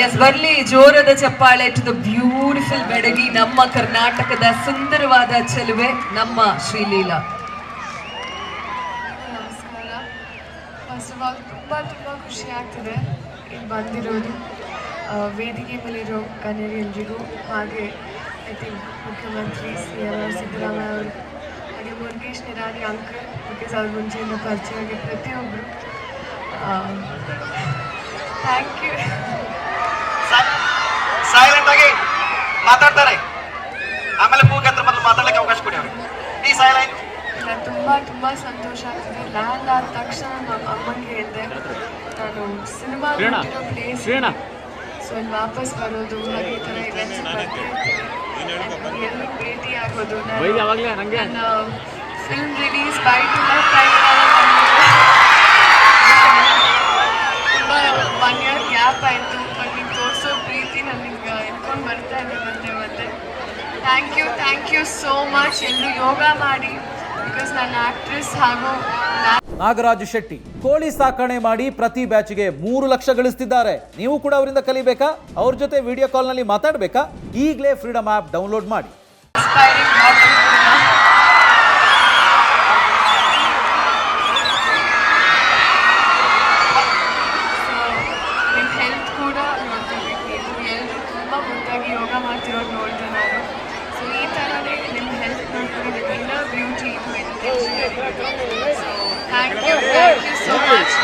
S ಬರ್ಲಿ, ಜೋರದ ಚಪ್ಪಾಳೆ to the beautiful ಬೆಡಗಿ, ನಮ್ಮ ಕರ್ನಾಟಕದ ಸುಂದರವಾದ ಚೆಲುವೆ, ನಮ್ಮ ಶ್ರೀಲೀಲಾ. ನಮಸ್ಕಾರ. ಫಸ್ಟ್ ಆಲ್ ತುಂಬ ತುಂಬ ಖುಷಿ ಆಗ್ತಿದೆ ಇಲ್ಲಿ ಬಂದಿರೋದು. ವೇದಿಕೆ ಮೇಲಿರೋ ಗಣ್ಯರೆಲ್ರಿಗೂ ಹಾಗೆ ಐ ಥಿಂಕ್ ಮುಖ್ಯಮಂತ್ರಿ ಸಿ ಎಂ ಸಿದ್ದರಾಮಯ್ಯ ಅವರು, ಹಾಗೆ ಮುರುಗೇಶ್ ನಿರಾಣಿ, ಅಂಕಲ್ ಬಿಕಾಸ್ ಅವ್ರ ಮುಂಚೆಯಿಂದ ಪರಿಚಯ ಆಗಿ ಪ್ರತಿಯೊಬ್ಬರು ಥ್ಯಾಂಕ್ ಯು ಸೈಲೆಂಟ್ ಆಗಿ ಮಾತಾಡ್ತಾರೆ. ಆಮೇಲೆ ಮೂಗ್ ಹತ್ರ ಮೊದಲು ಮಾತಾಡಲಿಕ್ಕೆ ಅವಕಾಶ ಕೊಡಿ ಅವ್ರಿಗೆ. ಪ್ಲೀಸ್ ಸೈಲೆಂಟ್ ತುಂಬಾ ತುಂಬಾ ತುಂಬ ಸಂತೋಷ ಆಗ್ತಿದೆ. ಲ್ಯಾಂಡ್ ಆದ ತಕ್ಷಣ ನಮ್ಮ ಅಮ್ಮಂಗೆ ಹೇಳಿದೆ. ನಾನು ಸಿನಿಮಾ ಪ್ಲೇಸ್ ಸೊ ಇಲ್ಲಿ ವಾಪಸ್ ಬರೋದು ಹಾಗೆ ಈ ಥರ ಇವೆಂಟ್ಸ್ ಎಲ್ಲಿ ಭೇಟಿ ಆಗೋದು? ನಾನು film release bye thank you thank you so much ಎಲ್ಲರೂ ಯೋಗ ಮಾಡಿ. ಬಿಕಾಸ್ ನನ್ನ ಆಕ್ಟ್ರೆಸ್ ಹಾಗೂ ನಾನು ನಾಗರಾಜ್ ಶೆಟ್ಟಿ ಕೋಳಿ ಸಾಕಣೆ ಮಾಡಿ ಪ್ರತಿ ಬ್ಯಾಚ್ಗೆ ಮೂರು ಲಕ್ಷ ಗಳಿಸ್ತಿದ್ದಾರೆ. ನೀವು ಕೂಡ ಅವರಿಂದ ಕಲಿಬೇಕಾ? ಅವ್ರ ಜೊತೆ ವಿಡಿಯೋ ಕಾಲ್ನಲ್ಲಿ ಮಾತಾಡಬೇಕಾ? ಈಗಲೇ ಫ್ರೀಡಮ್ ಆಪ್ ಡೌನ್ಲೋಡ್ ಮಾಡಿ. ಹೆಲ್ತ್ ಕೂಡ. ನೋಡ್ಕೋಬೇಕು ನೀವು ಎಲ್ಲರೂ ತುಂಬ ಮುದ್ದಾಗಿ ಯೋಗ ಮಾಡ್ತಿರೋದು ನೋಡಿದೆ ನಾನು ಸೊ ನಿಮ್ಮ ನಿಮ್ಮ inner beauty thank you thank you so much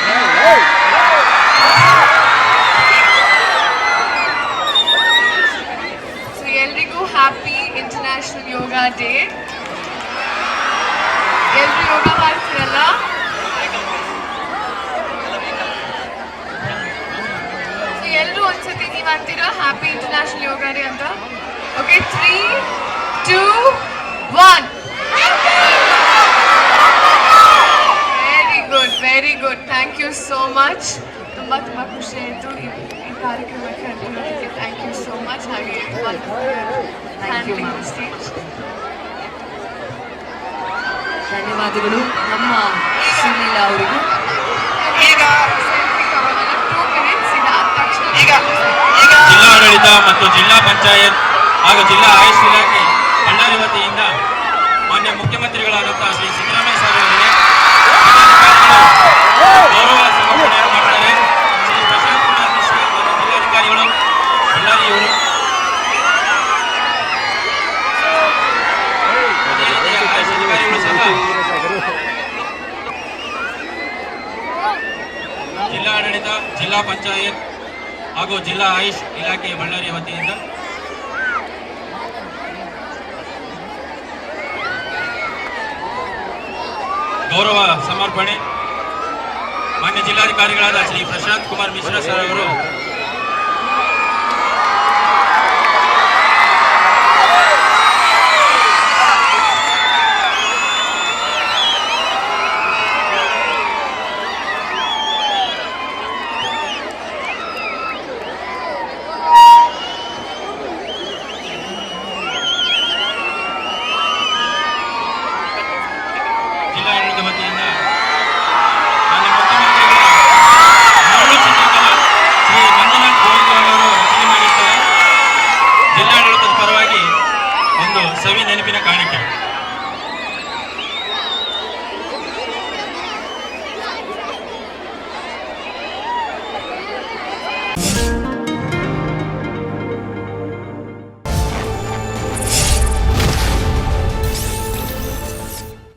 so ಎಲ್ರಿಗೂ ಹ್ಯಾಪಿ ಇಂಟರ್ನ್ಯಾಷನಲ್ ಯೋಗ ಡೇ ಎಲ್ರು ಯೋಗ ಮಾಡ್ತೀರಲ್ಲ? ಸೊ ಎಲ್ರು ಒಂದ್ಸತಿ ನೀವು ಅಂತೀರಾ ಹ್ಯಾಪಿ ಇಂಟರ್ನ್ಯಾಷನಲ್ ಯೋಗ ಡೇ ಅಂತ? Okay three two one very good very good thank you so much ತುಂಬ ತುಂಬ ಖುಷಿ ಆಯಿತು ಈ ಕಾರ್ಯಕ್ರಮಕ್ಕೆ ಕರ್ಕೊಂಡೋದಕ್ಕೆ ಥ್ಯಾಂಕ್ ಯು ಸೋ ಮಚ್ ಹಾಗೆ ಹ್ಯಾಂಡ್ಲಿಂಗ್ ಸ್ಟೇಜ್ ಧನ್ಯವಾದಗಳು ನಮ್ಮ ಶ್ರೀಲೀಲಾ ಅವರಿಗೂ. ಈಗ ಸೆಲ್ಫಿ ತಗೊಳ್ಳೋಣ ಟೂ ಮಿನಿಟ್ಸ್ ಇದಾದ ತಕ್ಷಣ ಈಗ ಈಗ ಜಿಲ್ಲಾಡಳಿತ ಮತ್ತು ಜಿಲ್ಲಾ ಪಂಚಾಯತ್ ಹಾಗೂ ಜಿಲ್ಲಾ ಆಯುಷ್ ಇಲಾಖೆ ಜಿಲ್ಲಾ ಪಂಚಾಯತ್ ಹಾಗೂ ಜಿಲ್ಲಾ ಆಯುಷ್ ಇಲಾಖೆ ಬಳ್ಳಾರಿ ವತಿಯಿಂದ ಗೌರವ ಸಮರ್ಪಣೆ. ಮಾನ್ಯ ಜಿಲ್ಲಾಧಿಕಾರಿಗಳಾದ ಶ್ರೀ ಪ್ರಶಾಂತ್ ಕುಮಾರ್ ಮಿಶ್ರಾ ಸರ್ ಅವರು காணிக்கை.